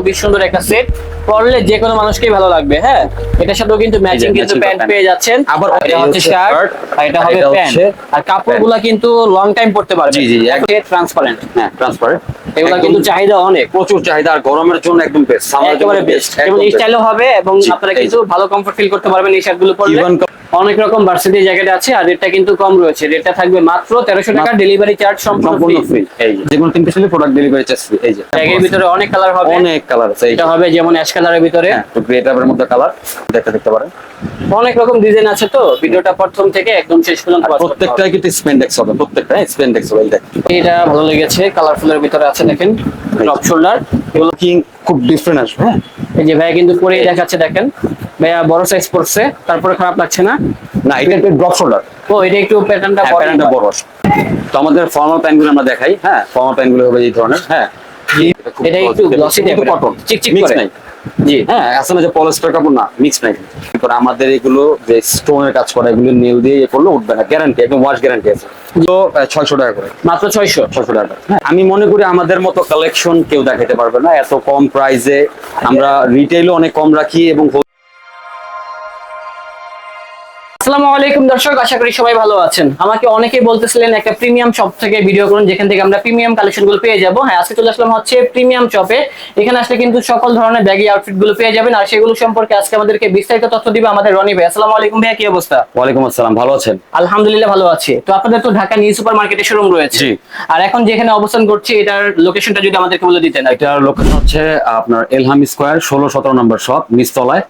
খুবই সুন্দর একটা সেট পরলে যে কোনো মানুষকেই ভালো লাগবে হ্যাঁ? এটার সাথেও কিন্তু ম্যাচিং কিন্তু প্যান্ট পেয়ে যাচ্ছেন। আবার আর এটা হচ্ছে শার্ট আর এটা হবে প্যান্ট আর কাপড়গুলো কিন্তু লং টাইম পড়তে পারবে। জি, জি, ট্রান্সপারেন্ট হ্যাঁ ট্রান্সপারেন্ট এগুলো কিন্তু চাহিদা অনেক। প্রচুর চাহিদা আর গরমের জন্য একদম বেস্ট সামার একেবারে বেস্ট এবং স্টাইলও হবে এবং আপনারা কিন্তু ভালো কমফর্ট ফিল করতে পারবেন এই শার্টগুলো পরলে। অনেক রকম ভার্সিটি জ্যাকেট আছে আর রেটটা কিন্তু কম রয়েছে। রেটটা থাকবে মাত্র তেরোশো টাকা ডেলিভারি চার্জ সম্পূর্ণ ফ্রি এই যে। যেগুলো তিন piece product delivery charge free এই যে। ব্যাগের ভিতরে অনেক কালার হবে। অনেক কালার আছে। এটা হবে যেমন অ্যাশ কালারের ভিতরে। হ্যাঁ তো গ্রে টাইপের মধ্যে কালার দেখতে দেখতে পারেন। অনেক রকম ডিজাইন আছে তো। ভিডিওটা প্রথম থেকে একদম শেষ পর্যন্ত প্রত্যেকটাই কিন্তু স্পেন্ডেক্স হবে। প্রত্যেকটা স্পেন্ডেক্স হবে। এই দেখ। এটা ভালো লেগেছে। কালারফুলের ভিতরে আছে দেখেন। টপ শোল্ডার এগুলো কিং খুব ডিফারেন্ট আসবে হ্যাঁ। এই যে ভাইয়া কিন্তু পরেই দেখাচ্ছে দেখেন। ভাইয়া বড় সাইজ পড়ছে তারপরে খারাপ লাগছে না? না এটা একটু ড্রপ শোল্ডার ও এটা একটু প্যাটার্নটা হ্যাঁ প্যান্টটা বড়। তো আমাদের ফর্মাল প্যান্টগুলো আমরা দেখাই। হ্যাঁ ফর্মাল প্যান্টগুলো হবে এই ধরনের। হ্যাঁ। এটা একটু গ্লসি টাইপের কটন চিকচিক করে। নাই। জি। হ্যাঁ আসলে যে পলিস্টার কাপড়? না মিক্স নাই। এরপর আমাদের এগুলো যে স্টোনের কাজ করা এগুলো নেল দিয়ে ইয়ে করলে উঠবে না। গ্যারান্টি একদম ওয়াশ গ্যারান্টি আছে। তো ছয়শো টাকা করে। মাত্র ছয়শো? ছয়শো টাকা। হ্যাঁ, আমি মনে করি আমাদের মতো কালেকশন কেউ দেখাতে পারবে না। এত কম প্রাইসে আমরা রিটেলও অনেক কম রাখি এবং আসসালামু আলাইকুম দর্শক আশা করি সবাই ভালো আছেন। আমাকে অনেকেই বলতেছিলেন একটা প্রিমিয়াম শপ থেকে ভিডিও করুন যেখান থেকে আমরা প্রিমিয়াম কালেকশনগুলো পেয়ে যাব। হ্যাঁ আজকে চলে আসলাম হচ্ছে প্রিমিয়াম শপে এখানে আসলে কিন্তু সকল ধরনের ব্যাগি আউটফিটগুলো পেয়ে যাবেন। আর সেগুলো সম্পর্কে আজকে আমাদেরকে বিস্তারিত তথ্য দিবে আমাদের রনি ভাই। আসসালামু আলাইকুম ভাইয়া কি অবস্থা? ওয়ালাইকুম আসসালাম ভালো আছেন? আলহামদুলিল্লাহ ভালো আছি। তো আপনাদের তো Dhaka new super market showroom রয়েছে। আর এখন যেখানে অবস্থান করছি এটার লোকেশনটা যদি আমাদেরকে বলে দিতেন এটার লোকেশন হচ্ছে আপনার এলহাম স্কোয়ার ষোলো সতেরো নম্বর শপ নিচতলায়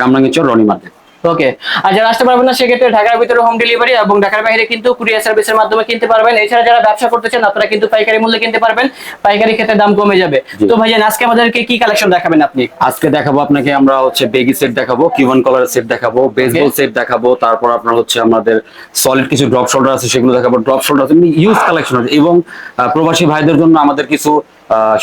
কামরাঙ্গিচর রনি মার্কেট। ওকে আর যারা আসতে পারবেন না সেক্ষেত্রে ঢাকার ভিতরে হোম ডেলিভারি এবং ঢাকার বাইরে কিন্তু কুরিয়ার সার্ভিসের মাধ্যমে কিনতে পারবেন। এছাড়া যারা ব্যবসা করতে চান আপনারা কিন্তু পাইকারি মূল্যে কিনতে পারবেন। পাইকারি ক্ষেত্রে দাম কমে যাবে। তো ভাইজান আজকে আমাদেরকে কি কালেকশন দেখাবেন আপনি? আজকে দেখাবো আপনাকে আমরা হচ্ছে বেগি সেট দেখাবো কিউবান কলারের সেট দেখাবো বেসবল সেট দেখাবো তারপর আপনার হচ্ছে আমাদের সলিড কিছু ড্রপ শোল্ডার আছে সেগুলো দেখাবো। ড্রপ শোল্ডার আছে ইউজ কালেকশন আছে। এবং প্রবাসী ভাইদের জন্য আমাদের কিছু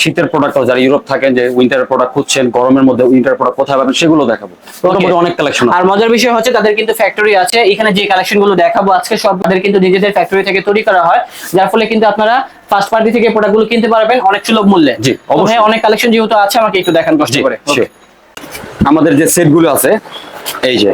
শীতের প্রোডাক্ট যারা ইউরোপ থাকেন যে উইন্টারের প্রোডাক্ট খুঁজছেন গরমের মধ্যে উইন্টার প্রোডাক্ট কোথায় পাবেন সেগুলো দেখাবো। মোটামুটি অনেক কালেকশন আর মজার বিষয় হচ্ছে তাদের কিন্তু ফ্যাক্টরি আছে। এখানে যে কালেকশনগুলো দেখাবো আজকে সব তাদের কিন্তু নিজেদের ফ্যাক্টরি থেকে তৈরি করা হয়। যার ফলে কিন্তু আপনারা ফার্স্ট পার্টি থেকে প্রোডাক্টগুলো কিনতে পারবেন অনেক সুলভ মূল্যে। জি, অবশ্যই। অনেক কালেকশন যেহেতু আছে আমাকে একটু দেখান কষ্ট করে। আমাদের যে সেটগুলো আছে এই যে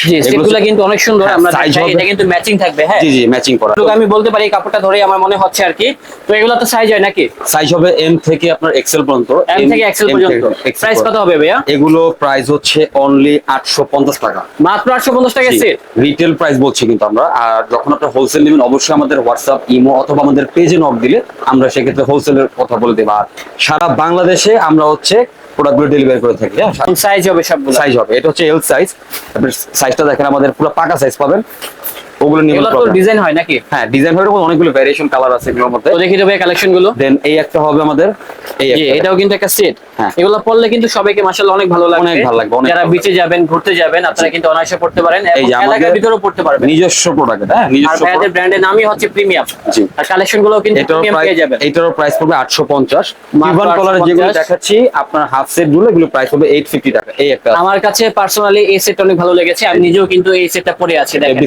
জি এগুলো কিন্তু অনেক সুন্দর হ্যাঁ, আমরা size দেখাই, হবে। এটা কিন্তু ম্যাচিং থাকবে হ্যাঁ। জি জি ম্যাচিং করা তো আমি বলতে পারি এই কাপড়টা ধরে আমার মনে হচ্ছে আর কি। তো এগুলো তো সাইজ হয় নাকি? সাইজ হবে এম থেকে আপনার এক্সেল পর্যন্ত। এম থেকে এক্সেল পর্যন্ত। প্রাইস কত হবে ভাইয়া? এগুলো প্রাইস হচ্ছে অনলি আটশো পঞ্চাশ টাকা। মাত্র আটশো পঞ্চাশ টাকা সেট রিটেল প্রাইস বলছি কিন্তু আমরা। আর যখন আপনার হোলসেল নেবেন অবশ্যই আমাদের হোয়াটসঅ্যাপ ইমো অথবা আমাদের পেজে নক দিলে আমরা সেক্ষেত্রে হোলসেলের কথা বলে দেবো। আর সারা বাংলাদেশে আমরা হচ্ছে প্রোডাক্টগুলো ডেলিভারি করে থাকি হ্যাঁ? সাইজ হবে সবগুলো। সাইজ হবে এটা হচ্ছে এল সাইজ আপনার সাইজটা দেখেন আমাদের পুরো পাকা সাইজ পাবেন। ওগুলো নিয়ে ডিজাইন হয় নাকি? হ্যাঁ ডিজাইন হবে এরকম অনেকগুলো ভ্যারিয়েশন কালার আছে এগুলোর মধ্যে। তো দেখি কালেকশনগুলো। দেন এই একটা হবে আমাদের এই এটাও কিন্তু একটা সেট হ্যাঁ। এগুলো পরলে কিন্তু সবাইকে মাশাআল্লাহ অনেক ভালো লাগবে। অনেক ভালো লাগবে, যারা বিচে যাবেন ঘুরতে যাবেন আপনারা কিন্তু অনায়াসে পড়তে পারেন এই যে এলাকার ভিতরেও পড়তে পারবেন। নিজস্ব প্রোডাক্ট হ্যাঁ নিজস্ব product। ব্র্যান্ডের নামই হচ্ছে প্রিমিয়াম জি। আর কালেকশনগুলো কিন্তু প্রিমিয়াম পেয়ে যাবেন। এটারও প্রাইস পড়বে আটশো পঞ্চাশ। মাত্র যেগুলো দেখাচ্ছি আপনার হাফ সেটগুলো এগুলো প্রাইস হবে এইট ফিফটি টাকা। এই একটা আমার কাছে পার্সোনালি এই সেটটা অনেক ভালো লেগেছে আমি নিজেও কিন্তু এই সেটটা পরে আছি দেখেন।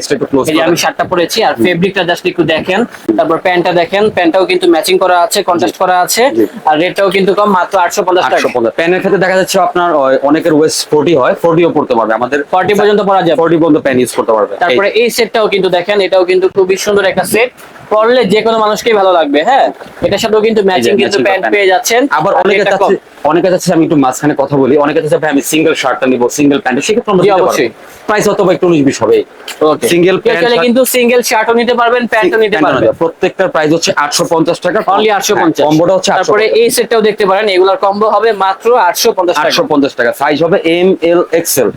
আমি শার্টটা পরেছি আর ফেব্রিকটা জাস্ট একটু দেখেন। তারপর প্যান্টটা দেখেন। প্যান্টটাও কিন্তু ম্যাচিং করা আছে কন্ট্রাস্ট করা আছে। আর রেটটাও কিন্তু কম মাত্র আটশো পঞ্চাশ টাকা। প্যানের ক্ষেত্রে দেখা যাচ্ছে আপনার অনেকের ওয়েস্ট ফোর্টি হয় ফোর্টিও পড়তে পারবে। আমাদের 40 পর্যন্ত পরা যায় ফোর্টি পর্যন্ত প্যান ইউজ করতে পারবে। তারপরে এই সেটটাও কিন্তু দেখেন এটাও কিন্তু খুবই সুন্দর একটা সেট পরলে যে কোনো মানুষকেই ভালো লাগবে হ্যাঁ? এটার সাথেও কিন্তু ম্যাচিং কিন্তু প্যান্ট পেয়ে যাচ্ছেন। আবার অনেকে। চাচ্ছে অনেকে চাচ্ছে আমি একটু মাঝখানে কথা বলি। অনেকে চাচ্ছে ভাই আমি সিঙ্গেল শার্টটা নিবো সিঙ্গেল প্যান্ট সেক্ষেত্রে আমরা দিতে অবশ্যই। প্রাইস অত একটু উনিশ বিশ হবে. সিঙ্গেল চাইলে কিন্তু সিঙ্গেল শার্টও নিতে পারবেন প্যান্টও নিতে পারবেন। প্রত্যেকটার প্রাইস হচ্ছে আটশো পঞ্চাশ টাকা। অনলি আটশো পঞ্চাশ। কম্বোটা হচ্ছে তারপরে এই সেটটাও দেখতে পারেন এগুলার কম্বো হবে মাত্র আটশো পঞ্চাশ টাকা। আটশো পঞ্চাশ টাকা। সাইজ হবে এম এল এক্সেল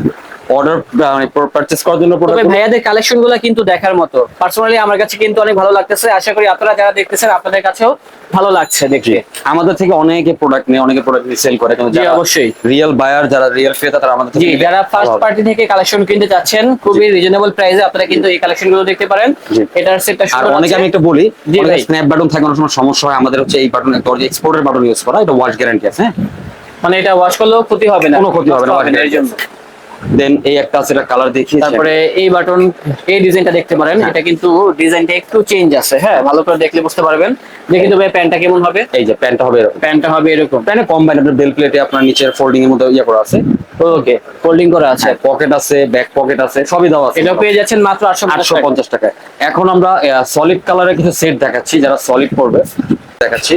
অর্ডার মানে পারচেস করার জন্য ভাইয়াদের কালেকশনগুলো কিন্তু দেখার মতো। পার্সোনালি আমার কাছে কিন্তু অনেক ভালো লাগতেছে। আশা করি আপনারা যারা দেখতেছেন আপনাদের কাছেও ভালো লাগছে জি। দেখতে। আমাদের থেকে অনেকে প্রোডাক্ট নিয়ে অনেকে প্রোডাক্ট নিয়ে সেল করে কিন্তু যারা অবশ্যই। রিয়েল বায়ার যারা রিয়েল ক্রেতা তারা আমাদের থেকে যারা ফার্স্ট পার্টি থেকে কালেকশন কিনতে চাচ্ছেন খুবই রিজনেবল প্রাইসে আপনারা কিন্তু এই কালেকশনগুলো দেখতে পারেন। এটার সেটটা আর অনেকে আমি একটু বলি। স্ন্যাপ বাটন থাকে অনেক সময় সমস্যা হয় আমাদের হচ্ছে এই বাটন একটা এক্সপোর্টের বাটন ইউজ করা এটা ওয়াশ গ্যারান্টি আছে হ্যাঁ? মানে এটা ওয়াশ করলেও ক্ষতি হবে না। কোনো ক্ষতি হবে না, এর জন্য। দেন এই একটা আছে এটা কালার দেখি তারপরে এই বাটন এই ডিজাইনটা দেখতে পারেন। হ্যাঁ। এটা কিন্তু ডিজাইনটা একটু চেঞ্জ আছে। হ্যাঁ ভালো করে দেখলে বুঝতে পারবেন। যে কিন্তু ভাই প্যান্টটা কেমন হবে? এই যে প্যান্টটা হবে এরকম। প্যান্টটা হবে এরকম। প্যান্টে কম্বাইন আপনার বেল প্লেটে আপনার নিচের ফোল্ডিং এর মধ্যে ইয়ে করা আছে। ওকে ফোল্ডিং করা আছে। পকেট আছে ব্যাক পকেট আছে সবই দেওয়া আছে। এটা পেয়ে যাচ্ছেন মাত্র আটশো আটশো পঞ্চাশ টাকায়। এখন আমরা সলিড কালারের কিছু সেট দেখাচ্ছি যারা সলিড পড়বে দেখাচ্ছি।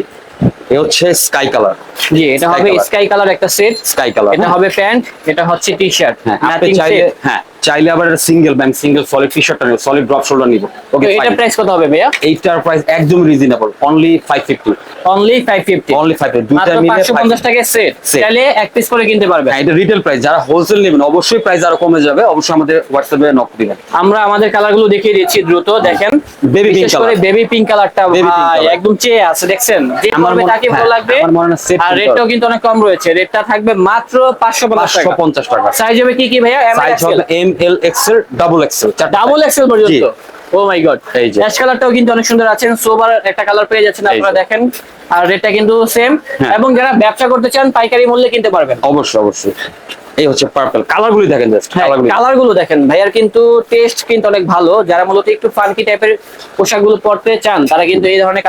এ হচ্ছে স্কাই কালার। জি এটা হবে স্কাই কালার একটা সেট। Sky colour. এটা হবে প্যান্ট এটা হচ্ছে টি শার্ট হ্যাঁ আপনি চাইলে হ্যাঁ চাইলে আবার single band single solid T শার্টটা নিব সলিড ড্রপ শোল্ডার নিব ওকে এটা প্রাইস কত হবে ভাইয়া? এইটার প্রাইস একদম reasonable only 550 only five fifty only 550 দুইটা মাত্র মিলে 550 টাকায় সেট চাইলে এক পিস করে কিনতে পারবেন। হ্যাঁ এটা রিটেল প্রাইস যারা হোলসেল নেবেন অবশ্যই প্রাইস আরও কমে যাবে অবশ্যই আমাদের হোয়াটসঅ্যাপে নক দিবেন। আমরা আমাদের কালারগুলো দেখিয়ে দিচ্ছি দ্রুত দেখেন। বিশেষ করে color. বেবি পিঙ্ক কালারটা. একদম চেয়ে আছে দেখছেন? আমার ভালো হ্যাঁ, লাগবে। আমার set আর রেটটাও কিন্তু অনেক কম রয়েছে। রেটটা থাকবে মাত্র পাঁচশো পঞ্চাশ টাকা। 550 টাকা। সাইজ হবে কি কি ভাইয়া? সাইজ হবে M L XL double XL double XL পর্যন্ত? ও মাই গড। অ্যাশ কালারটাও কিন্তু অনেক সুন্দর আছেন সোবার একটা কালার পেয়ে যাচ্ছেন আপনারা দেখেন। আর রেটটা কিন্তু সেম হ্যাঁ। এবং যারা ব্যবসা করতে চান পাইকারি মূল্যে কিনতে পারবেন। অবশ্যই অবশ্যই। এই হচ্ছে পার্পল কালারগুলি দেখেন জাস্ট কালারগুলি কালারগুলো দেখেন। ভাইয়ার কিন্তু টেস্ট কিন্তু অনেক ভালো। যারা মূলত একটু ফানকি টাইপের পরতে চান তারা কিন্তু এই ধরনের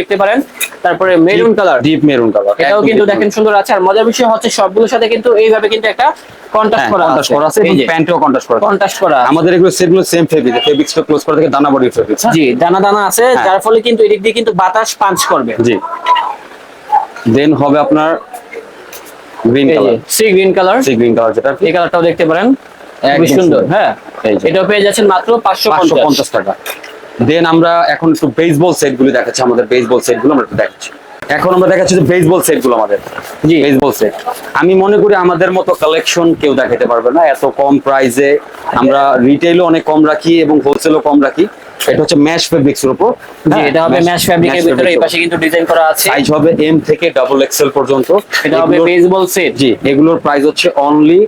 দেখতে পারেন। তারপরে maroon colour deep maroon colour এটাও কিন্তু দেখেন সুন্দর আছে। আর মজার বিষয় হচ্ছে সবগুলোর সাথে কিন্তু এইভাবে কিন্তু একটা কন্ট্রাস্ট করা কন্ট্রাস্ট আছে করা আছে এবং প্যান্টেও কন্ট্রাস্ট করা আছে। কন্ট্রাস্ট করা আমাদের এগুলো সেটগুলো সেম ফেব্রিক ফেব্রিক্সটা ক্লোজ করা থেকে দানা জি দানা দানা আছে হ্যাঁ। যার ফলে কিন্তু এদিক দিয়ে কিন্তু বাতাস পাঞ্চ করবে। জি। দেন হবে আপনার green colour sea green colour sea green colour যেটা। এই কালারটাও দেখতে পারেন। খুবই সুন্দর। হ্যাঁ? এটাও পেয়ে যাচ্ছেন মাত্র পাঁচশো পঞ্চাশ। টাকা। দেন আমরা এখন একটু বেসবল সেটগুলো দেখাচ্ছি আমাদের বেসবল সেটগুলো আমরা একটু দেখাচ্ছি। এখন আমরা দেখাচ্ছি যে বেসবল সেটগুলো আমাদের। জি। বেসবল সেট আমি মনে করি আমাদের মতো কালেকশন কেউ দেখাতে পারবে না। এত কম প্রাইসে আমরা রিটেলও অনেক কম রাখি এবং হোলসেলও কম রাখি। এটা হচ্ছে ম্যাশ ফেব্রিক্স এর উপর। জি এটা হবে ম্যাশ ফ্যাব্রিকের ভিতরে এই পাশে কিন্তু ডিজাইন করা আছে। সাইজ হবে এম থেকে ডাবল এক্সেল পর্যন্ত। এটা হবে বেসবল সেট জি এগুলোর প্রাইস হচ্ছে অনলি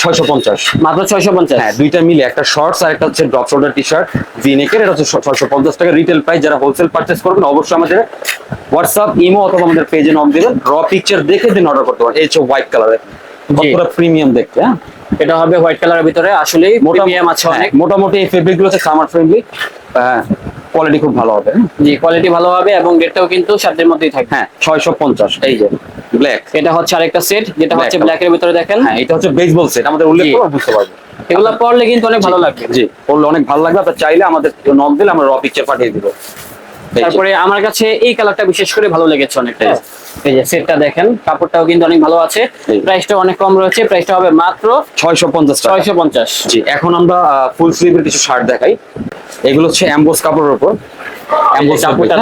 ছয়শো পঞ্চাশ। মাত্র ছয়শো পঞ্চাশ? হ্যাঁ দুইটা মিলে একটা শর্টস আর একটা হচ্ছে ড্রপ শোল্ডার টি শার্ট ভিনেকের এটা হচ্ছে ছয়শো পঞ্চাশ টাকা রিটেল প্রাইস যারা হোলসেল করবেন অবশ্যই আমাদের ইমো অথবা আমাদের পেজে নক দিবেন। র পিকচার দেখে দিন অর্ডার করতে পারেন। এই হচ্ছে হোয়াইট জি। পুরো প্রিমিয়াম দেখতে হ্যাঁ? এটা হবে হোয়াইট কালারের ভিতরে আসলেই প্রিমিয়াম আছে অনেক। মোটামুটি এই ফেব্রিকগুলো সামার ফ্রেন্ডলি হ্যাঁ কোয়ালিটি খুব ভালো হবে? জি কোয়ালিটি ভালো হবে এবং রেটটাও কিন্তু সাধ্যের মধ্যেই থাকবে। হ্যাঁ ছয়শো পঞ্চাশ। এই যে ব্ল্যাক এটা হচ্ছে আরেকটা সেট যেটা হচ্ছে ব্ল্যাক এর ভিতরে দেখেন। হ্যাঁ এটা হচ্ছে বেসবল সেট আমাদের উল্লেখ। করে বুঝতে পারব এগুলো পরলে কিন্তু অনেক ভালো লাগবে। জি পড়লে অনেক ভালো লাগবে আপনার চাইলে আমাদের নক দিলে আমরা র পিকচার পাঠিয়ে দিব। তারপরে আমার কাছে এই কালারটা বিশেষ করে ভালো লেগেছে অনেকটা। এই এই যে সেটটা দেখেন কাপড়টাও কিন্তু অনেক ভালো আছে। প্রাইসটা অনেক কম রয়েছে প্রাইসটা হবে মাত্র ছয়শো পঞ্চাশ টাকা। ছয়শো পঞ্চাশ। জি এখন আমরা ফুল স্লিভের কিছু শার্ট দেখাই। এগুলো হচ্ছে এমবোস কাপড়ের উপর।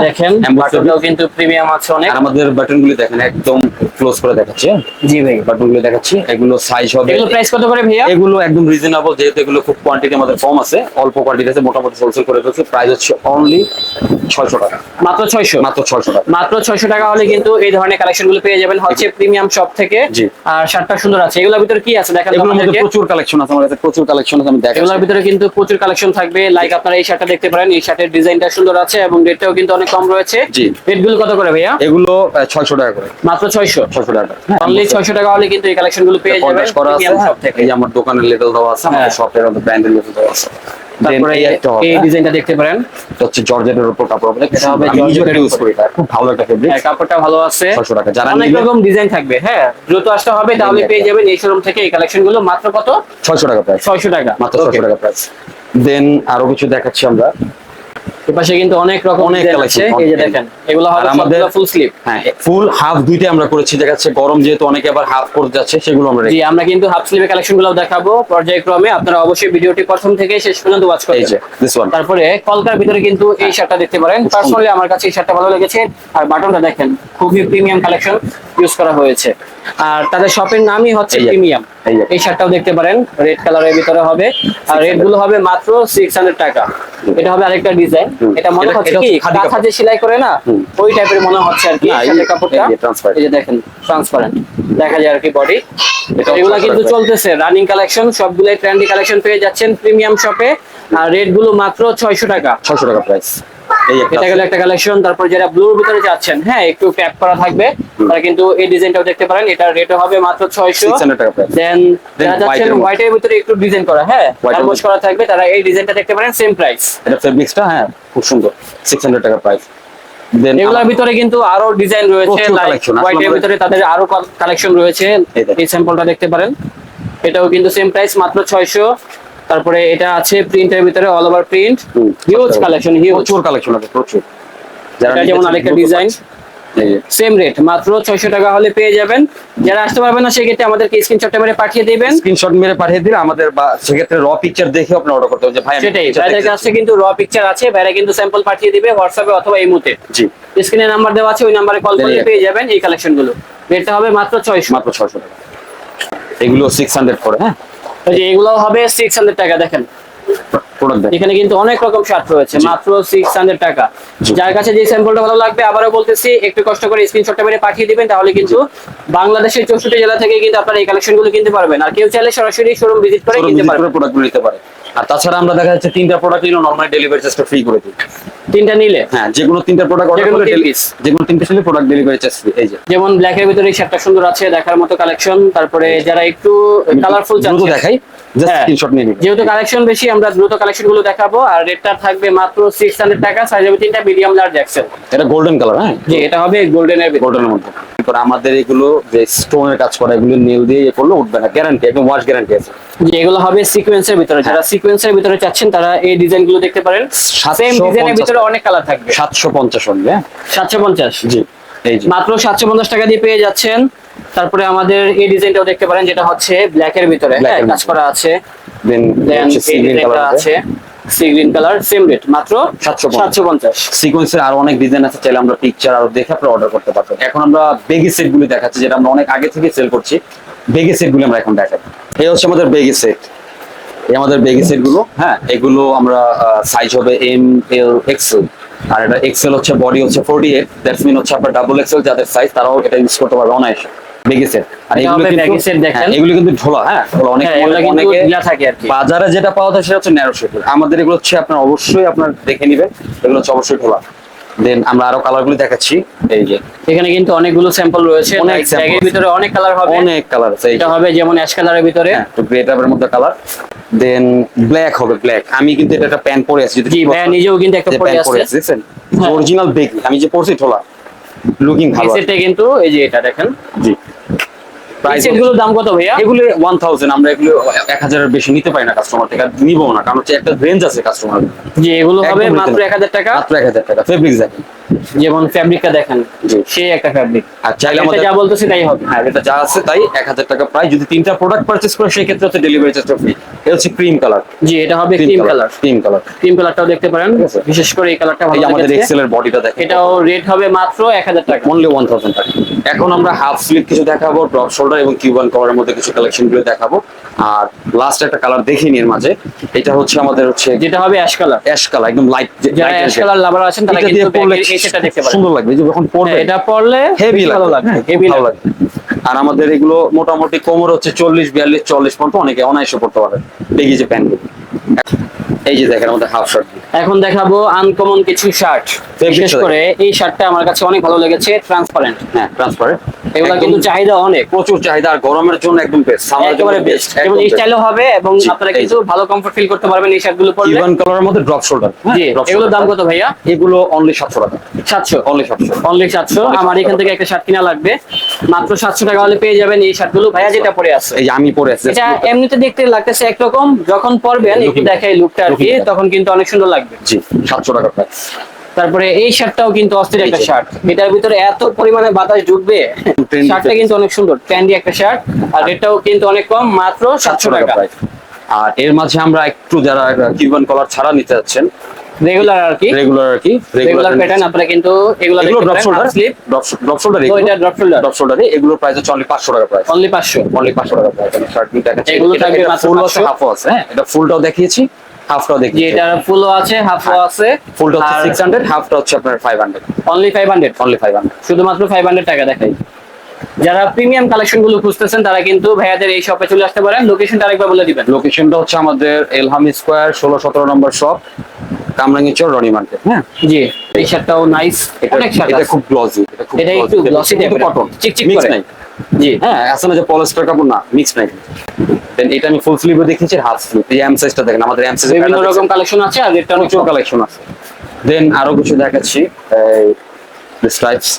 দেখেন। হ্যাঁ? কিন্তু প্রিমিয়াম আছে অনেক। আমাদের বাটন দেখেন একদম ক্লোজ করে দেখাচ্ছি জি ভাই। বাটন দেখাচ্ছি এগুলো সাইজ হবে। এগুলো প্রাইস কত করে ভাইয়া? এগুলো একদম রিজনেবল যেহেতু এগুলো খুব কোয়ান্টিটি আমাদের কম আছে অল্প কোয়ান্টিটি আছে মোটামুটি হোলসেল করে ফেলছে প্রাইস হচ্ছে অনলি ছয়শো টাকা। মাত্র ছয়শো? মাত্র ছয়শো টাকা। মাত্র ছয়শো টাকা হলে কিন্তু এই ধরনের কালেকশন পেয়ে যাবেন হচ্ছে প্রিমিয়াম শপ থেকে। জি। আর শার্টটা সুন্দর আছে। এগুলোর ভিতরে কি আছে? দেখেন এগুলোর মধ্যে প্রচুর কালেকশন আছে আমার কাছে প্রচুর কালেকশন আছে আমি দেখাচ্ছি। এগুলোর ভিতরে কিন্তু প্রচুর কালেকশন থাকবে। লাইক আপনারা এই শার্টটা দেখতে পারেন এই শার্টের ডিজাইনটা সুন্দর আছে। এবং রেটটাও কিন্তু অনেক কম রয়েছে। জি। রেটগুলো কত করে ভাইয়া? এগুলো ছয়শো টাকা করে। মাত্র ছয়শো? ছয়শো টাকা। অনলি ছয়শো টাকা হলে কিন্তু এই কালেকশনগুলো পেয়ে যাবেন। করা আছে। এই আমার দোকানের লেভেল দেওয়া আছে আমাদের হ্যাঁ। শপের আমাদের ব্র্যান্ডের লেভেল দেওয়া আছে। তারপরে এই একটা হবে। এই ডিজাইনটা দেখতে পারেন। হচ্ছে জর্জেটের উপর কাপড় হবে। এটা হবে জর্জেটের ইউজ করি খুব ভালো একটা ফেব্রিক হ্যাঁ কাপড়টা ভালো আছে। 600 টাকা। যারা অনেক রকম ডিজাইন থাকবে। হ্যাঁ দ্রুত আসতে হবে তাহলে পেয়ে যাবেন এই শোরুম থেকে এই মাত্র কত? টাকা প্রাইস টাকা। মাত্র টাকা প্রাইস দেন আরও কিছু দেখাচ্ছি আমরা। এপাশে কিন্তু অনেক রকম অনেক আছে। এই যে দেখেন এগুলো হবে আমাদের- ফুল স্লিভ হ্যাঁ ফুল হাফ দুইটা আমরা করেছি। দেখা যাচ্ছে গরম যেহেতু অনেকে আবার হাফ করতে যাচ্ছে সেগুলো আমরা জি আমরা কিন্তু হাফ স্লিভের কালেকশনগুলো দেখাবো পর্যায়ক্রমে। আপনারা অবশ্যই ভিডিওটি প্রথম থেকে শেষ পর্যন্ত ওয়াচ এই যে করবেন দিস ওয়ান তারপরে কলকার ভিতরে কিন্তু এই শার্টটা দেখতে পারেন। পার্সোনালি আমার কাছে এই শার্টটা ভালো লেগেছে। আর বাটনটা দেখেন খুবই প্রিমিয়াম কালেকশন ইউজ করা হয়েছে। আর তাদের শপের নামই হচ্ছে প্রিমিয়াম এই শার্টটাও দেখতে পারেন রেড কালারের ভিতরে হবে। আর রেডগুলো হবে মাত্র সিক্স হান্ড্রেড টাকা। এটা হবে আরেকটা ডিজাইন এটা মনে হচ্ছে কি কাঁথা। যে সেলাই করে না ওই টাইপের মনে হচ্ছে আর কি এই- কাপড়টা। এই যে দেখেন ট্রান্সপারেন্ট দেখা যায় আর কি বডি এগুলা কিন্তু চলতেছে রানিং কালেকশন সবগুলাই ট্রেন্ডি কালেকশন পেয়ে যাচ্ছেন প্রিমিয়াম শপে আর রেটগুলো মাত্র ছয়শো টাকা। ছয়শো টাকা প্রাইস এটা গেল একটা কালেকশন তারপর যারা ব্লুর ভিতরে যাচ্ছেন হ্যাঁ একটু ট্যাপ করা থাকবে। তারা কিন্তু এই ডিজাইনটাও দেখতে পারেন এটার রেট হবে মাত্র ছয়শো। 600 টাকা। দেন যারা যাচ্ছেন হোয়াইটের ভিতরে একটু ডিজাইন করা হ্যাঁ মধ্যে। করা থাকবে তারা এই ডিজাইনটা দেখতে পারেন সেম প্রাইস এটা ফেব্রিক্সটা হ্যাঁ খুব সুন্দর। সিক্স হান্ড্রেড টাকা প্রাইস দেন এগুলোর ভিতরে কিন্তু আরও ডিজাইন রয়েছে হোয়াইটের ভিতরে তাদের আরও কালেকশন রয়েছে। এই স্যাম্পলটা দেখতে পারেন। এটাও কিন্তু সেম প্রাইস মাত্র ছয়শো। তারপরে এটা আছে প্রিন্টের ভিতরে all over print huge collection huge প্রচুর কালেকশন আছে প্রচুর। এটা যেমন আরেকটা ডিজাইন সেম রেট মাত্র ছয়শো টাকা হলে পেয়ে যাবেন। যারা আসতে পারবেন না সেক্ষেত্রে আমাদেরকে স্ক্রিনশটটা মেরে পাঠিয়ে দিবেন। স্ক্রিনশট মেরে পাঠিয়ে দিলে আমাদের বা সেক্ষেত্রে র পিকচার দেখে আপনি অর্ডার করতে হবে ভাই সেটাই ভাইদের কাছে কিন্তু র পিকচার আছে ভাইরা কিন্তু স্যাম্পল পাঠিয়ে দিবে হোয়াটসঅ্যাপে অথবা এই মুহূর্তে। জি। স্ক্রিনে নাম্বার দেওয়া আছে ওই নাম্বারে কল করলে পেয়ে যাবেন এই কালেকশনগুলো। রেটটা হবে মাত্র ছয়শো। মাত্র ছশো টাকা। এগুলো সিক্স হান্ড্রেড করে হ্যাঁ? যে এগুলো হবে সিক্স হান্ড্রেড টাকা দেখেন। এখানে কিন্তু অনেক রকম শার্ট রয়েছে মাত্র সিক্স হান্ড্রেড টাকা। যার কাছে যে স্যাম্পলটা ভালো লাগবে আবারও বলতেছি একটু কষ্ট করে স্ক্রিনশটটা মেরে পাঠিয়ে দিবেন তাহলে কিন্তু বাংলাদেশের চৌষট্টি জেলা থেকে কিন্তু আপনারা এই কালেকশনগুলো কিনতে পারবেন। আর কেউ চাইলে সরাসরি শোরুম ভিজিট করে কিনতে পারবেন। প্রোডাক্ট নিতে পারে। আর তাছাড়া আমরা দেখা যাচ্ছে তিনটা প্রোডাক্ট নিলে নর্মাল ডেলিভারি চার্জটা ফ্রি করে দিই। তিনটা নিলে? হ্যাঁ যে কোনো তিনটা প্রোডাক্ট অর্ডার করলে যে কোনো তিনটা নিলে প্রোডাক্ট ডেলিভারি চার্জ ফ্রি এই যে। যেমন ব্ল্যাক এর ভিতরে একটা শার্টটা সুন্দর আছে দেখার মতো কালেকশন তারপরে যারা একটু কালারফুল চান দেখাই। জাস্ট হ্যাঁ। স্ক্রিনশট নিয়ে নিবেন যেহেতু কালেকশন বেশি আমরা দ্রুত কালেকশনগুলো দেখাবো। আর রেটটা থাকবে মাত্র সিক্স হান্ড্রেড টাকা সাইজ হবে তিনটা মিডিয়াম লার্জ এক্সেল এটা গোল্ডেন কালার হ্যাঁ? জি এটা হবে গোল্ডেন এর গোল্ডেনের মধ্যে। এরপর আমাদের এগুলো যে স্টোনের কাজ করা এগুলো নেল দিয়ে ইয়ে করলে উঠবে না। গ্যারান্টি একদম ওয়াশ গ্যারান্টি আছে। এগুলো হবে সিকোয়েন্সের ভিতরে। যারা সিকোয়েন্সের ভিতরে চাচ্ছেন তারা এই ডিজাইনগুলো দেখতে পারেন। সেম 750 ডিজাইনের ভিতরে অনেক কালার থাকবে। সাতশো পঞ্চাশ অনলি হ্যাঁ? সাতশো পঞ্চাশ। জি মাত্র সাতশো পঞ্চাশ টাকা দিয়ে পেয়ে যাচ্ছেন। তারপরে আমাদের এই ডিজাইনটাও দেখতে পারেন যেটা হচ্ছে ব্ল্যাক এর ভিতরে হ্যাঁ, কাজ করা আছে। দেন আছে sea green colour same rate মাত্র 750 সাতশো পঞ্চাশ। সিকোয়েন্সের আরও অনেক ডিজাইন আছে চাইলে আমরা পিকচার আরও দেখে অর্ডার করতে পারবেন। এখন আমরা বেগি সেট গুলি দেখাচ্ছি যেটা আমরা অনেক আগে থেকে সেল করছি। বেগি সেট গুলি আমরা এখন দেখাবো। এই হচ্ছে আমাদের বেগি সেট এই আমাদের বেগি সেটগুলো হ্যাঁ এগুলো আমরা সাইজ হবে এম এল এক্সেল আর এটা এক্সেল হচ্ছে বডি হচ্ছে দ্যাটস মিন হচ্ছে আপনার ডাবল এক্সেল যাদের সাইজ তারাও এটা ইউজ করতে পারবে অনায়াসে। সেট আর এগুলো দেখেন। হ্যাঁ, এগুলো কিন্তু ঢোলা হ্যাঁ অনেক হ্যাঁ এগুলো কিন্তু অনেকে থাকে আর কি। বাজারে যেটা পাওয়া যায় সেটা হচ্ছে ন্যারো আমাদের এগুলো হচ্ছে আপনার অবশ্যই আপনার দেখে নিবেন। এগুলো হচ্ছে অবশ্যই খোলা দেন আমরা আরও দেখাচ্ছি। এই যে। এখানে কিন্তু অনেকগুলো স্যাম্পল রয়েছে। অনেক। ভিতরে কালার হবে। অনেক কালার আছে এটা হবে যেমন অ্যাশ কালারের ভিতরে। গ্রে টাইপের মধ্যে কালার দেন ব্ল্যাক হবে ব্ল্যাক আমি কিন্তু এটা একটা প্যান্ট পরে আছি জি নিজেও কিন্তু একটা পরে আছে। হ্যাঁ। অরিজিনাল বেগি আমি যে পরছি ঠোলা লুকিং ভালো আছে। কিন্তু এই যে এটা দেখেন। জি। প্রাইস সেটগুলোর দাম কত ভাইয়া? এগুলো ওয়ান থাউজেন্ড আমরা এগুলো এক হাজারের বেশি নিতে পারি না কাস্টমার থেকে আর না কারণ হচ্ছে একটা রেঞ্জ আছে কাস্টমার জি এগুলো হবে মাত্র নিতে এক হাজার টাকা। মাত্র এক হাজার টাকা ফেব্রিক্স দেখেন যেমন ফ্যাব্রিকটা দেখেন সেই একটা ফ্যাব্রিক আর চাইলে আমাদের যা বলতেছি তাই হবে। হ্যাঁ এটা যা আছে তাই এক হাজার টাকা প্রাইস যদি তিনটা প্রোডাক্ট পারচেস করে সেই ক্ষেত্রে হচ্ছে ডেলিভারি চার্জটা ফ্রি এটা হচ্ছে ক্রিম কালার জি এটা হবে cream colour cream colour cream কালারটাও দেখতে পারেন। বিশেষ করে এই কালারটা ভালো আমাদের লেগেছে। এক্সেল এর বডিটা দেখেন। এটাও রেট হবে মাত্র এক হাজার টাকা। অনলি টাকা। এখন আমরা হাফ স্লিভ কিছু দেখাবো ড্রপ শোল্ডার এবং কিউবান কভারের মধ্যে কিছু কালেকশনগুলো দেখাবো। আর লাস্ট একটা কালার দেখিনি এর মাঝে। এটা হচ্ছে আমাদের হচ্ছে যেটা হবে অ্যাশ কালার অ্যাশ কালার একদম লাইট যারা অ্যাশ কালার লাভার আছেন তারা এটা কিন্তু এই সেটটা দেখতে পারেন। সুন্দর লাগবে যখন পরবে হ্যাঁ, এটা পরলে হেভি ভালো লাগবে। হেভি ভালো লাগবে। আর আমাদের এগুলো মোটামুটি কোমর হচ্ছে চল্লিশ বিয়াল্লিশ চল্লিশ পর্যন্ত অনেকে অনায়াসে পড়তে পারে দেখি যে প্যান্ট এই যে দেখেন আমাদের হাফ শার্ট এখন দেখাবো আনকমন কিছু শার্ট বিশেষ করে এই শার্টটা আমার কাছে অনেক ভালো লেগেছে ট্রান্সপারেন্ট হ্যাঁ ট্রান্সপারেন্ট এগুলা কিন্তু চাহিদা অনেক। প্রচুর চাহিদা আর গরমের জন্য একদম বেস্ট একেবারে বেস্ট এবং স্টাইলও হবে এবং আপনারা কিন্তু ভালো কমফর্ট ফিল করতে পারবেন এই শার্টগুলো পরলে। ইভেন কালারের মধ্যে ড্রপ শোল্ডার জি এগুলোর দাম কত ভাইয়া? এগুলো অনলি সাতশো টাকা। সাতশো? অনলি সাতশো। অনলি সাতশো। Only আমার এখান থেকে একটা শার্ট কিনা লাগবে। মাত্র সাতশো টাকা হলে পেয়ে যাবেন এই শার্টগুলো ভাইয়া যেটা পরে আছে? এই যে আমি পরে আছি। এটা এমনিতে দেখতে লাগতেছে একরকম। যখন পরবেন একটু দেখাই লুকটা আর কি তখন কিন্তু অনেক সুন্দর লাগবে। জি সাতশো টাকা প্রাইস তারপরে এই শার্টটাও কিন্তু অস্থির একটা শার্ট। এটার ভিতরে এত পরিমাণে বাতাস ঢুকবে। শার্টটা কিন্তু অনেক সুন্দর ট্রেন্ডি একটা শার্ট। আর রেটটাও কিন্তু অনেক কম মাত্র সাতশো টাকা আর এর মাঝে আমরা একটু যারা কিউবান কলার ছাড়া নিতে যাচ্ছেন রেগুলার আর কি? রেগুলার আর কি? রেগুলার প্যাটার্ন আপনারা কিন্তু এগুলো এগুলো drop shoulder slip drop shoulder তো এটা drop shoulder। ড্রপ শোল্ডার এগুলোর প্রাইস হচ্ছে অনলি পাঁচশো টাকা প্রাইস অনলি পাঁচশো। অনলি পাঁচশো টাকা প্রাইস শার্ট এগুলো থাকবে মাত্র 500 আছে হ্যাঁ? এটা ফুলটাও দেখিয়েছি। হাফটাও যে দেখিয়েছি এটার ফুলও আছে হাফও আছে। ফুলটা হচ্ছে সিক্স হান্ড্রেড হাফটা হচ্ছে আপনার five hundred only five hundred only five hundred শুধুমাত্র ফাইভ হান্ড্রেড টাকা দেখাই। যারা প্রিমিয়াম কালেকশনগুলো খুঁজতেছেন তারা কিন্তু ভাইয়াদের এই শপে চলে আসতে পারেন। লোকেশনটা আরেকবার বলে দিবেন। লোকেশনটা হচ্ছে আমাদের এলহাম স্কোয়ার ষোলো সতেরো number shop Kamrangirchar Roni market. হ্যাঁ জি। এই শার্টটাও নাইস এটা এটা খুব গ্লসি এটা একটু গ্লসি টাইপের কটন চিকচিক করে। নাই জি। হ্যাঁ আসলে যে পলিস্টার কাপড় না মিক্স নাই। দেন এটা আমি ফুল স্লিভে দেখেছি হাফ স্লিভ এই এম সাইজটা দেখেন আমাদের এম বিভিন্ন রকম কালেকশন আছে আর অনেক কালেকশন আছে। দেন আরও কিছু দেখাচ্ছি এই স্ট্রাইপস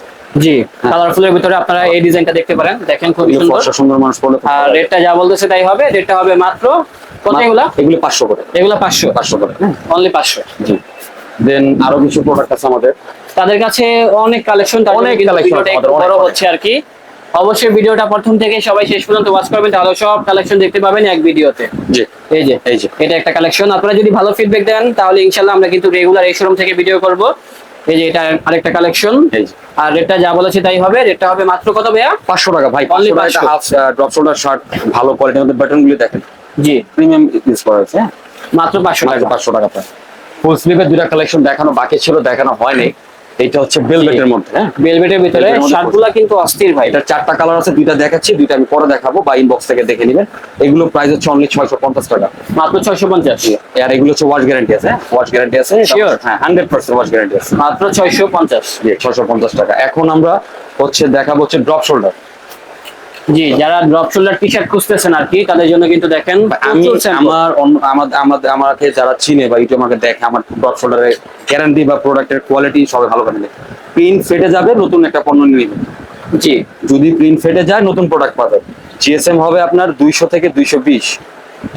জি কালারফুলের ভিতরে আপনারা এই ডিজাইনটা দেখতে পারেন দেখেন খুব সুন্দর। সুন্দর মানুষ পড়লে আর রেটটা যা বলতেছে তাই হবে রেটটা হবে মাত্র কত এগুলা? এগুলো পাঁচশো করে। এগুলা পাঁচশো। পাঁচশো করে। অনলি পাঁচশো। জি। দেন আরও কিছু প্রোডাক্ট আছে আমাদের। তাদের কাছে অনেক কালেকশন অনেক আমাদের, বড় হচ্ছে আর কি। অবশ্যই ভিডিওটা প্রথম থেকে সবাই শেষ পর্যন্ত ওয়াচ করবেন তাহলে সব কালেকশন দেখতে পাবেন এক ভিডিওতে। জি। এই যে এই যে। এটা একটা কালেকশন আপনারা যদি ভালো ফিডব্যাক দেন তাহলে ইনশাল্লাহ আমরা কিন্তু রেগুলার এই শোরুম থেকে ভিডিও করব। এই যে এটা আরেকটা কালেকশন আর রেটটা যা বলেছে তাই হবে। রেটটা হবে মাত্র কত ভাইয়া? পাঁচশো টাকা ভাই Only পাঁচশো। টাকা হাফ ড্রপ শোল্ডার শার্ট ভালো কোয়ালিটির মধ্যে বাটনগুলো দেখেন। জি। প্রিমিয়াম ইউজ করা হয়েছে হ্যাঁ? মাত্র পাঁচশো টাকা। পাঁচশো টাকা। প্রায় ফুল স্লিভের দুটা কালেকশন দেখানো বাকি ছিল দেখানো হয়নি। এইটা হচ্ছে বেলভেটের মধ্যে হ্যাঁ? বেলভেটের ভিতরে শার্টগুলা শার্টগুলা কিন্তু অস্থির ভাই। এটা চারটা কালার আছে দুইটা দেখাচ্ছি দুইটা আমি পরে দেখাবো বা ইনবক্স থেকে দেখে নেবেন। এগুলো প্রাইস হচ্ছে অনলি ছয়শো পঞ্চাশ টাকা। মাত্র ছয়শো পঞ্চাশ? আর এগুলো হচ্ছে ওয়াশ গ্যারান্টি আছে ওয়াশ গ্যারান্টি আছে Sure. হ্যাঁ হান্ড্রেড পার্সেন্ট ওয়াশ গ্যারান্টি আছে। মাত্র ছয়শো পঞ্চাশ। ছয়শো পঞ্চাশ টাকা। এখন আমরা হচ্ছে দেখাবো হচ্ছে ড্রপ শোল্ডার জি যারা ড্রপ শোল্ডার টি শার্ট খুঁজতেছেন আর কি তাদের জন্য কিন্তু দেখেন আমি আমার অন্য- আমাদের আমাদের আমাকে যারা চিনে বা ইউটিউব আমাকে দেখে আমার ড্রপ শোল্ডারের গ্যারান্টি বা প্রোডাক্টের কোয়ালিটি সবাই ভালো করে প্রিন্ট ফেটে যাবে নতুন একটা পণ্য নিয়ে জি। যদি প্রিন্ট ফেটে যায় নতুন প্রোডাক্ট পাবে। জিএসএম হবে আপনার দুইশো থেকে দুইশো বিশ।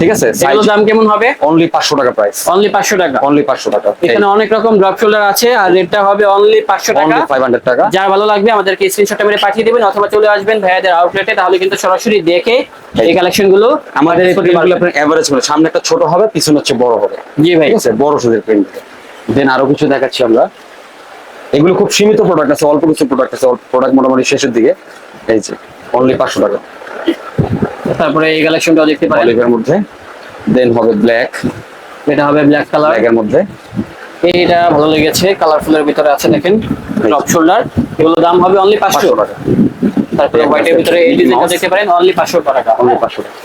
ঠিক আছে? এগুলোর দাম কেমন হবে? অনলি পাঁচশো টাকা প্রাইস অনলি পাঁচশো টাকা। অনলি পাঁচশো টাকা এখানে অনেক রকম ড্রপ শোল্ডার আছে আর রেটটা হবে অনলি পাঁচশো টাকা। অনলি ফাইভ হান্ড্রেড টাকা। যার ভালো লাগবে আমাদেরকে স্ক্রিনশটটা মেরে পাঠিয়ে দিবেন অথবা চলে আসবেন ভাইয়াদের আউটলেটে তাহলে কিন্তু সরাসরি দেখে এই। কালেকশনগুলো আমাদের এই প্রিন্টগুলো আপনার এভারেজ করে সামনে একটা ছোট হবে পিছনে হচ্ছে বড় হবে। জি ভাই। ঠিক আছে? বড় সুদের প্রিন্ট দেন আরও কিছু দেখাচ্ছি আমরা। এগুলো খুব সীমিত প্রোডাক্ট আছে অল্প কিছু প্রোডাক্ট আছে প্রোডাক্ট মোটামুটি শেষের দিকে। এই যে অনলি পাঁচশো টাকা। তারপরে এই কালেকশনটাও দেখতে পারেন। অলিভের মধ্যে দেন হবে ব্ল্যাক এটা হবে ব্ল্যাক কালার ব্ল্যাকের মধ্যে। এইটা ভালো লেগেছে কালারফুলের ভিতরে আছে দেখেন টপ শোল্ডার এগুলো দাম হবে অনলি পাঁচশো টাকা। তারপরে হোয়াইটের ভিতরে এই ডিজাইনটা দেখতে পারেন অনলি পাঁচশো টাকা। অনলি পাঁচশো টাকা।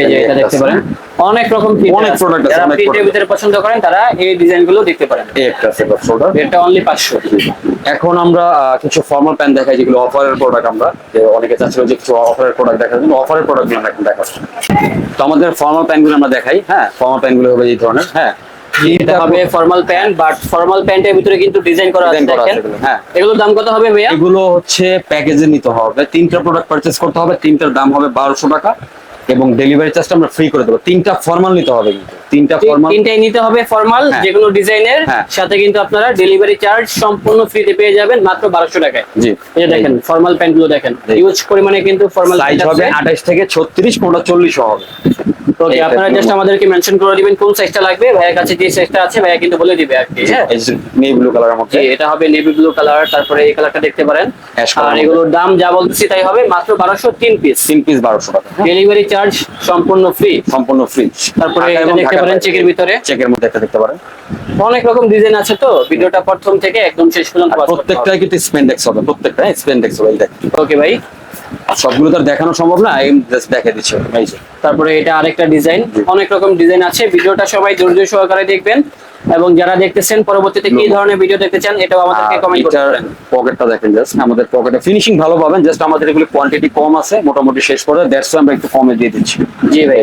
এই যে এটা দেখতে পারেন। অনেক রকম অনেক প্রোডাক্ট আছে, অনেক প্রোডাক্ট ভিতরে পছন্দ করেন তারা এই ডিজাইনগুলো দেখতে পারেন। এই একটা আছে প্রোডাক্ট এটা অনলি পাঁচশো। এখন আমরা কিছু ফর্মাল প্যান্ট দেখাই যেগুলো অফারের প্রোডাক্ট আমরা। যে অনেকে চাচ্ছিল যে কিছু অফারের প্রোডাক্ট দেখার জন্য অফারের প্রোডাক্ট আমরা এখন দেখাচ্ছি তো আমাদের ফর্মাল প্যান্টগুলো আমরা দেখাই হ্যাঁ? ফর্মাল প্যান্টগুলো হবে এই ধরনের হ্যাঁ? এটা হবে ফর্মাল প্যান্ট বাট ফর্মাল প্যান্টের ভিতরে কিন্তু ডিজাইন করা আছে দেখেন। হ্যাঁ। এগুলোর দাম কত হবে ভাইয়া? এগুলো হচ্ছে প্যাকেজে নিতে হবে। তিনটা প্রোডাক্ট পারচেস করতে হবে তিনটার দাম হবে বারোশো টাকা এবং ডেলিভারি চার্জটা আমরা ফ্রি করে দেবো। তিনটা ফর্মাল নিতে হবে কিন্তু। তিনটা ফর্মাল তিনটাই নিতে হবে ফর্মাল হ্যাঁ। যে কোনো ডিজাইনের। হ্যাঁ। সাথে কিন্তু আপনারা ডেলিভারি চার্জ সম্পূর্ণ ফ্রিতে পেয়ে যাবেন মাত্র বারোশো টাকায়। জি। এই দেখেন ফর্মাল প্যান্টগুলো দেখেন। ইউজ পরিমাণে কিন্তু ফর্মাল সাইজ হবে আঠাশ থেকে ছত্রিশ কোনটা চল্লিশ হবে। ওকে আপনারা জাস্ট আমাদেরকে মেনশন করে দিবেন কোন সাইজটা লাগবে। ভাইয়ের কাছে যে সাইজটা আছে ভাইয়া কিন্তু বলে দিবে আর কি হ্যাঁ? নেই ব্লু কালারের মধ্যে। এটা হবে নেভি ব্লু কালার তারপরে এই কালারটা দেখতে পারেন। আর এগুলোর দাম যা বলতেছি তাই হবে মাত্র বারোশো তিন পিস তিন পিস বারোশো টাকা। ডেলিভারি চার্জ সম্পূর্ণ ফ্রি সম্পূর্ণ ফ্রি তারপরে দেখতে পারেন চেকের ভিতরে? চেকের মধ্যে একটা দেখতে পারেন। অনেক রকম ডিজাইন আছে তো? ভিডিওটা প্রথম থেকে একদম শেষ পর্যন্ত প্রত্যেকটাই কিন্তু স্পেন্ডেক্স হবে প্রত্যেকটা স্পেন্ডেক্স হবে দেখ ওকে ভাই। সবগুলো তো দেখানো সম্ভব না আমি জাস্ট দেখে দিচ্ছি এই তারপরে এটা আরেকটা ডিজাইন অনেক রকম ডিজাইন আছে। ভিডিওটা সবাই ধৈর্য সহকারে দেখবেন। এবং যারা দেখতেছেন পরবর্তীতে কি ধরনের ভিডিও দেখতে চান এটাও আমাদেরকে কমেন্ট করতে পারেন। পকেটটা দেখেন জাস্ট আমাদের পকেটে ফিনিশিং ভালো পাবেন জাস্ট আমাদের এগুলো কোয়ান্টিটি কম আছে মোটামুটি শেষ করে দেড়শো আমরা একটু কমে দিয়ে দিচ্ছি। জি ভাই।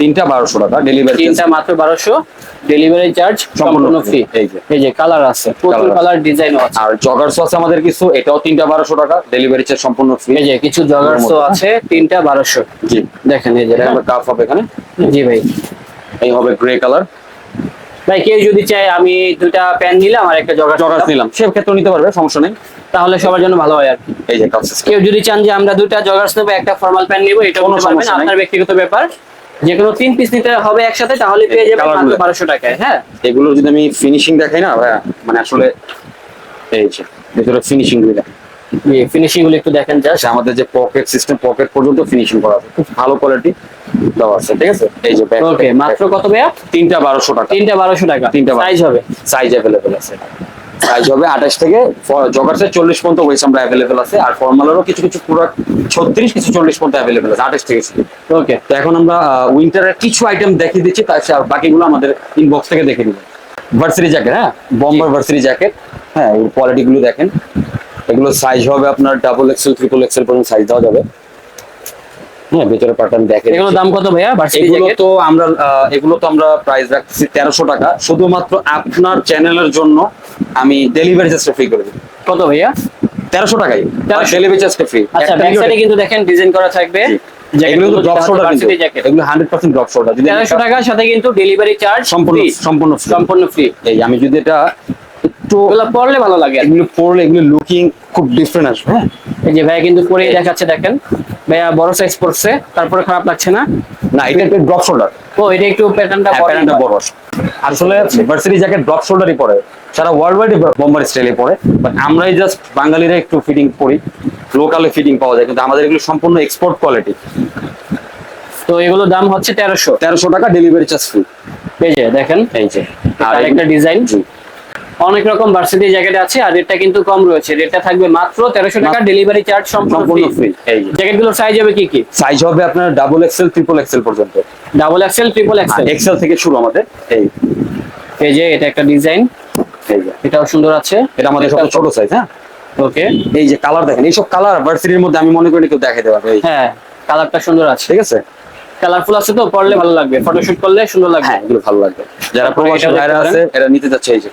তিনটা বারোশো টাকা ডেলিভারি তিনটা মাত্র বারোশো ডেলিভারি চার্জ সম্পূর্ণ ফ্রি এই যে। কালার আছে প্রচুর কালার ডিজাইন আছে। আর জগার্স আছে আমাদের কিছু এটাও তিনটা বারোশো টাকা ডেলিভারি চার্জ সম্পূর্ণ ফ্রি এই যে কিছু জগার্সও আছে তিনটা বারোশো। জি। দেখেন এই যে হবে কাপ হবে এখানে। জি ভাই। এই হবে গ্রে কালার ভাই কেউ যদি চায় আমি দুটা প্যান নিলাম আর একটা জগার্স জগার্স নিলাম, সে ক্ষেত্রে নিতে পারবে সমস্যা নেই। তাহলে সবার জন্য ভালো হয় আর কি। এই যে কেউ যদি চান যে আমরা দুটা জগার্স নেব একটা ফর্মাল প্যান্ট নিবো এটা কোনো সমস্যা। আপনার ব্যক্তিগত ব্যাপার। যে কোনো তিন পিস নিতে হবে একসাথে তাহলে পেয়ে যাবেন মাত্রগুলো। বারোশো টাকায় হ্যাঁ? এগুলো যদি আমি ফিনিশিং দেখাই না মানে আসলে এই যে ভিতরে ফিনিশিংগুলো। দেখেন। ফিনিশিংগুলো একটু দেখেন জাস্ট আচ্ছা, আমাদের যে পকেট সিস্টেম পকেট পর্যন্ত ফিনিশিং করা আছে। খুব ভালো কোয়ালিটি দেওয়া আছে ঠিক আছে? এই যে back- ওকে মাত্র কত ভাইয়া? তিনটা বারোশো টাকা। তিনটা বারোশো টাকা। তিনটা সাইজ হবে? সাইজ অ্যাভেলেবেল আছে। সাইজ হবে আঠাশ থেকে জগার্সের চল্লিশ পর্যন্ত ওয়েস আমরা অ্যাভেলেবেল আছে আর ফর্মালেরও কিছু কিছু প্রোডাক্ট ছত্রিশ কিছু চল্লিশ পর্যন্ত অ্যাভেলেবেল আছে আঠাশ থেকে শুরু। ওকে তো এখন আমরা উইন্টারের কিছু আইটেম দেখিয়ে দিচ্ছি তার বাকিগুলো আমাদের ইনবক্স থেকে দেখে নিবেন ভার্সারি জ্যাকেট হ্যাঁ? বম্বার ভার্সারি জ্যাকেট হ্যাঁ এর কোয়ালিটি গুলো দেখেন। এগুলো সাইজ হবে আপনার ডাবল এক্সেল ট্রিপল এক্সেল পর্যন্ত সাইজ দেওয়া যাবে। হ্যাঁ ভেতরে প্যাটার্ন দেখেন এগুলো দাম কত ভাইয়া? এগুলো তো আমরা এগুলো তো আমরা প্রাইস রাখতেছি তেরোশো টাকা। শুধুমাত্র আপনার চ্যানেলের জন্য আমি ডেলিভারি চার্জটা ফ্রি করে দেবো কত ভাইয়া? তেরোশো টাকাই ডেলিভারি চার্জটা ফ্রি আচ্ছা ব্যাক সাইডে কিন্তু দেখেন ডিজাইন করা থাকবে। এগুলো ড্রপ শোল্ডার কিন্তু এগুলো হান্ড্রেড পার্সেন্ট ড্রপ শোল্ডার যদি টাকার সাথে কিন্তু ডেলিভারি চার্জ সম্পূর্ণ সম্পূর্ণ সম্পূর্ণ ফ্রি এই আমি যদি এটা একটু এগুলো পরলে ভালো লাগে এগুলো পরলে এগুলো লুকিং খুব ডিফারেন্ট আসবে হ্যাঁ? এই যে ভাইয়া কিন্তু পরে দেখাচ্ছে দেখেন। ভাইয়া বড় সাইজ পড়ছে তারপরে খারাপ লাগছে না? না এটা একটা ড্রপ শোল্ডার ও এটা একটু প্যাটার্নটা বড় প্যান্টটা বড়। আসলে ভার্সিটি জ্যাকেট ড্রপ শোল্ডারই পরে। সারা ওয়ার্ল্ড ওয়াইড বোম্বার স্টাইলে পরে। বাট আমরাই জাস্ট বাঙালিরা একটু ফিটিং করি। লোকালে ফিটিং পাওয়া যায় কিন্তু আমাদের এগুলো সম্পূর্ণ এক্সপোর্ট কোয়ালিটি তো এগুলো দাম হচ্ছে তেরোশো। তেরোশো টাকা ডেলিভারি চার্জ ফ্রি এই যে দেখেন। এই যে। আর একটা ডিজাইন। অনেক রকম ভার্সিটি জ্যাকেট আছে আর রেটটা কিন্তু কম রয়েছে। রেটটা থাকবে মাত্র তেরোশো টাকা ডেলিভারি চার্জ সম্পূর্ণ ফ্রি ফ্রি এই যে। জ্যাকেটগুলোর সাইজ হবে কি কি? সাইজ হবে আপনার ডাবল এক্সেল ট্রিপল এক্সেল পর্যন্ত। Double XL triple XL XL থেকে শুরু আমাদের এই। এই যে এটা একটা ডিজাইন এটাও সুন্দর আছে। এটা আমাদের সবচেয়ে ছোট সাইজ হ্যাঁ? ওকে এই যে কালার দেখেন এইসব কালার ভার্সিটির মধ্যে আমি মনে করি কেউ দেখাতে পারবে হ্যাঁ কালারটা সুন্দর আছে। ঠিক আছে? কালারফুল আছে তো পরলে ভালো লাগবে। ফটোশুট করলে সুন্দর লাগবে। হ্যাঁ এগুলো ভালো লাগবে। যারা প্রবাসী ভাইরা আছে এরা নিতে যাচ্ছে এই যে।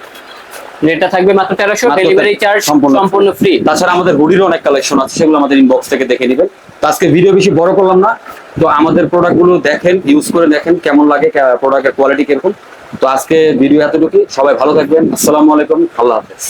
রেটটা থাকবে মাত্র তেরোশো মাত্র ডেলিভারি চার্জ সম্পূর্ণ ফ্রি তাছাড়া আমাদের হুডির অনেক কালেকশন আছে সেগুলো আমাদের ইনবক্স থেকে দেখে নেবেন। তো আজকে ভিডিও বেশি বড় করলাম না। তো আমাদের প্রোডাক্টগুলো দেখেন ইউজ করে দেখেন কেমন লাগে প্রোডাক্টের কোয়ালিটি কীরকম। তো আজকে ভিডিও এতটুকু সবাই ভালো থাকবেন। আসসালামু আলাইকুম। আল্লাহ হাফেজ।